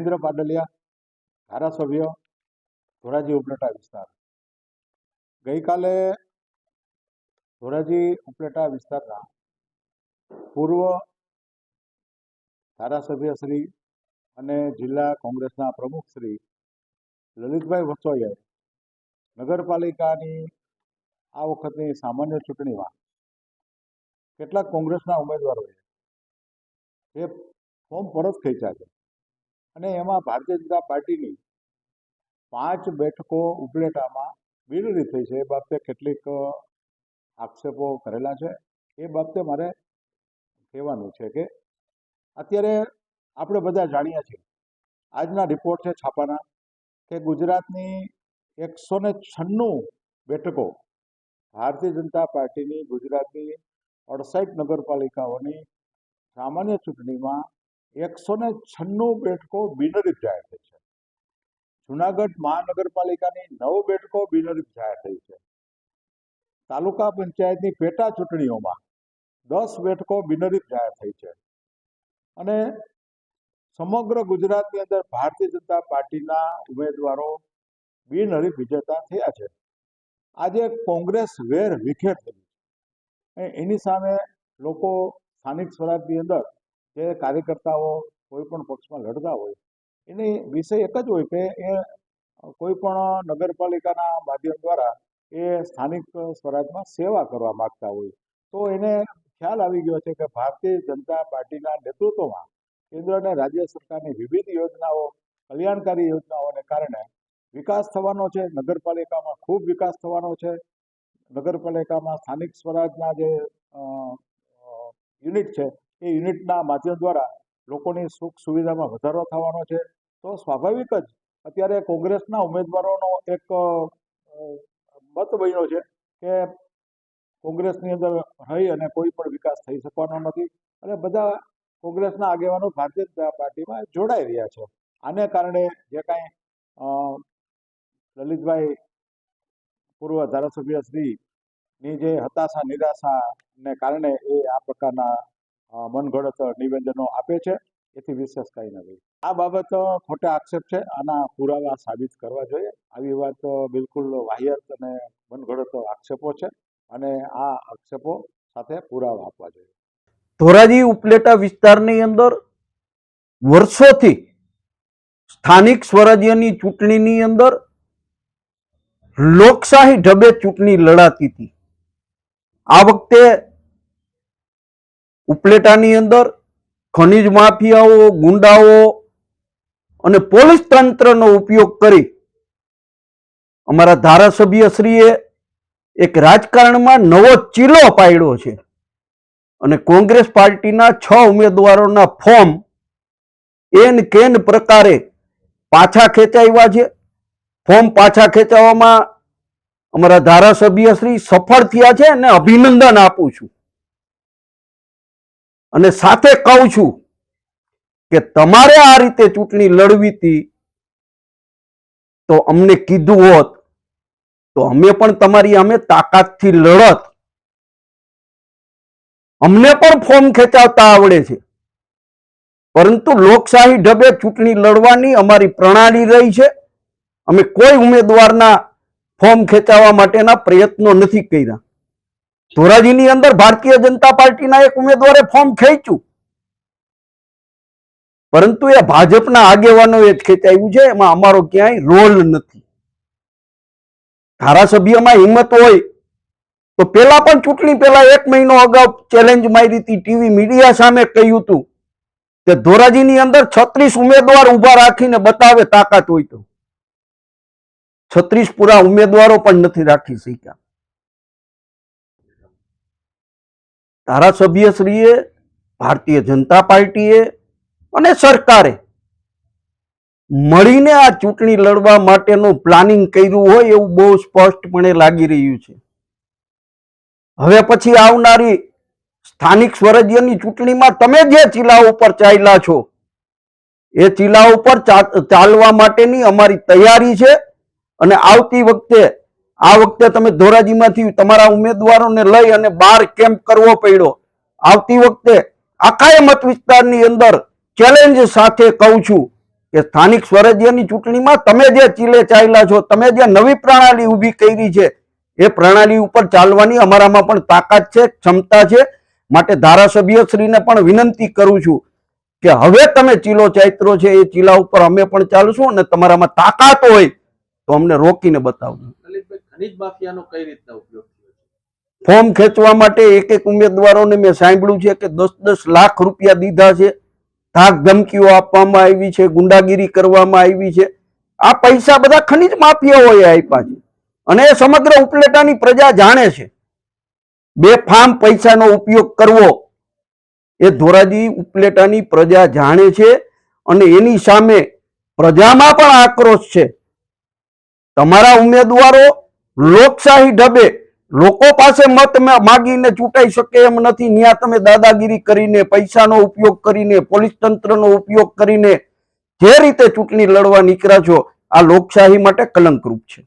મહેન્દ્ર પાડલિયા, ધારાસભ્ય, ધોરાજી ઉપલેટા વિસ્તાર. ગઈકાલે ધોરાજી ઉપલેટા વિસ્તારના પૂર્વ ધારાસભ્ય શ્રી અને જિલ્લા કોંગ્રેસના પ્રમુખ શ્રી લલિતભાઈ વસોયાએ નગરપાલિકાની આ વખતની સામાન્ય ચૂંટણીમાં કેટલાક કોંગ્રેસના ઉમેદવારોએ જે ફોર્મ પરત ખેંચ્યા છે અને એમાં ભારતીય જનતા પાર્ટીની પાંચ બેઠકો ઉપલેટામાં વિરોધી થઈ છે. એ બાબતે કેટલીક આક્ષેપો કરેલા છે. એ બાબતે મારે કહેવાનું છે કે અત્યારે આપણે બધા જાણીએ છીએ. આજના રિપોર્ટ છે છાપાના કે ગુજરાતની એકસો ને છન્નું બેઠકો ભારતીય જનતા પાર્ટીની ગુજરાતની અડસઠ નગરપાલિકાઓની સામાન્ય ચૂંટણીમાં એકસો ને છન્નું બેઠકો બિનહરીફ જાહેર થઈ છે. જુનાગઢ મહાનગરપાલિકાની નવ બેઠકો બિનરીફ જાહેર થઈ છે. તાલુકા પંચાયતની પેટા ચૂંટણીઓમાં દસ બેઠકો બિનહરીફ જાહેર થઈ છે. અને સમગ્ર ગુજરાતની અંદર ભારતીય જનતા પાર્ટીના ઉમેદવારો બિનહરીફ વિજેતા થયા છે. આજે કોંગ્રેસ વેર વિખેર થઈ છે. એની સામે લોકો સ્થાનિક સ્વરાજની અંદર જે કાર્યકર્તાઓ કોઈ પણ પક્ષમાં લડતા હોય, એની વિષય એક જ હોય કે એ કોઈ પણ નગરપાલિકાના માધ્યમ દ્વારા એ સ્થાનિક સ્વરાજમાં સેવા કરવા માગતા હોય. તો એને ખ્યાલ આવી ગયો છે કે ભારતીય જનતા પાર્ટીના નેતૃત્વમાં કેન્દ્ર અને રાજ્ય સરકારની વિવિધ યોજનાઓ, કલ્યાણકારી યોજનાઓને કારણે વિકાસ થવાનો છે, નગરપાલિકામાં ખૂબ વિકાસ થવાનો છે. નગરપાલિકામાં સ્થાનિક સ્વરાજના જે યુનિટ છે એ યુનિટના માધ્યમ દ્વારા લોકોની સુખ સુવિધામાં વધારો થવાનો છે. તો સ્વાભાવિક જ અત્યારે કોંગ્રેસના ઉમેદવારોનો એક મત બન્યો છે કે કોંગ્રેસની અંદર રહી અને કોઈ પણ વિકાસ થઈ શકવાનો નથી અને બધા કોંગ્રેસના આગેવાનો ભારતીય જનતા પાર્ટીમાં જોડાઈ રહ્યા છે. આને કારણે જે કાંઈ લલિતભાઈ પૂર્વ ધારાસભ્ય શ્રીની જે હતાશા નિરાશાને કારણે એ આ પ્રકારના મનગઢત નિવેદનો આપે છે. એથી વિશેષ કંઈ નથી આ બાબત ખોટા આક્ષેપ છે. આના પુરાવા સાબિત કરવા જોઈએ. આવી વાત બિલકુલ વાહિયાત અને મનગઢત આક્ષેપો છે. અને આ આક્ષેપો સાથે પુરાવા આપવા જોઈએ. ધોરાજી ઉપલેટા વિસ્તારની અંદર વર્ષોથી સ્થાનિક સ્વરાજ્યની ચૂંટણીની અંદર લોકશાહી ઢબે ચૂંટણી લડાતી હતી. આ વખતે ઉપલેટાની અંદર ખનિજ માફિયાઓ, ગુંડાઓ અને પોલીસ તંત્રનો ઉપયોગ કરી અમારા ધારાસભ્યશ્રીએ એક રાજકારણમાં નવો ચીલો પાડ્યો છે અને કોંગ્રેસ પાર્ટીના છ ઉમેદવારોના ફોર્મ એન કેન પ્રકારે પાછા ખેંચાવ્યા છે. ફોર્મ પાછા ખેંચાવવામાં અમારા ધારાસભ્ય શ્રી સફળ થયા છે અને અભિનંદન આપું છું. અને સાથે કહું છું કે તમારે આ રીતે ચૂંટણી લડવી હતી તો અમને કીધું હોત, તો અમે પણ તમારી અમે તાકાતથી લડત. અમને પણ ફોર્મ ખેંચાવતા આવડે છે. પરંતુ લોકશાહી ઢબે ચૂંટણી લડવાની અમારી પ્રણાલી રહી છે. અમે કોઈ ઉમેદવારના ફોર્મ ખેંચાવવા માટેના પ્રયત્નો નથી કર્યા. ધોરાજીની અંદર ભારતીય જનતા પાર્ટીના એક ઉમેદવારે ફોર્મ ખેંચ્યું. પરંતુ એ ભાજપના આગેવાનોએ જ ખેંચાયું છે, એમાં અમારો ક્યાંય રોલ નથી. ધારાસભ્યમાં હિંમત હોય, તો પેલા પણ ચૂંટણી પહેલા એક મહિનો અગાઉ ચેલેન્જ મારી હતી, ટીવી મીડિયા સામે કહ્યું હતું કે ધોરાજીની અંદર છત્રીસ ઉમેદવાર ઊભા રાખીને બતાવે તાકાત હોય તો. છત્રીસ પૂરા ઉમેદવારો પણ નથી રાખી શક્યા. ધારાસભ્યશ્રીએ, ભારતીય જનતા પાર્ટીએ અને સરકારે મળીને આ ચૂંટણી લડવા માટેનું પ્લાનિંગ કર્યું હોય એવું બહુ સ્પષ્ટપણે લાગી રહ્યું છે. હવે પછી આવનારી સ્થાનિક સ્વરાજ્યની ચૂંટણીમાં તમે જે ચીલા ઉપર ચાલ્યા છો, એ ચીલા ઉપર ચાલવા માટેની અમારી તૈયારી છે અને આવતી વખતે આ વખતે તમે ધોરાજીમાંથી તમારા ઉમેદવારોને લઈ અને બાર કેમ્પ કરવો પડ્યો. આવતી વખતે આખા મત વિસ્તારની અંદર ચેલેન્જ સાથે કહું છું કે સ્થાનિક સ્વરાજ્યની ચૂંટણીમાં તમે જે ચીલે ચાલ્યા છો, તમે જે નવી પ્રણાલી ઊભી કરી છે, એ પ્રણાલી ઉપર ચાલવાની અમારામાં પણ તાકાત છે, ક્ષમતા છે. માટે ધારાસભ્યશ્રીને પણ વિનંતી કરું છું કે હવે તમે ચીલો ચાઇત્રો છે, એ ચીલા ઉપર અમે પણ ચાલશું અને તમારામાં તાકાત હોય તો અમને રોકીને બતાવજો. ખનીજ માફિયાનો કઈ રીતના ઉપયોગ ફોર્મ ખેંચવા માટે એક એક ઉમેદવારોને મેં સાંભળ્યું છે કે દસ દસ લાખ રૂપિયા દીધા છે. ધાક ધમકીઓ આપવામાં આવી છે, ગુંડાગીરી કરવામાં આવી છે. આ પૈસા બધા ખનીજ માફિયાઓએ આપ્યા છે. અને એ સમગ્ર ઉપલેટાની પ્રજા જાણે છે. બે ફાર્મ પૈસાનો ઉપયોગ કરવો એ ધોરાજી ઉપલેટાની પ્રજા જાણે છે અને એની સામે પ્રજામાં પણ આક્રોશ છે. તમારા ઉમેદવારો લોકશાહી ઢબે લોકો પાસે મત માગીને ચૂંટાઈ શકે એમ નથી. ત્યાં તમે દાદાગીરી કરીને, પૈસાનો ઉપયોગ કરીને, પોલીસ તંત્રનો ઉપયોગ કરીને જે રીતે ચૂંટણી લડવા નીકળ્યા છો, આ લોકશાહી માટે કલંકરૂપ છે.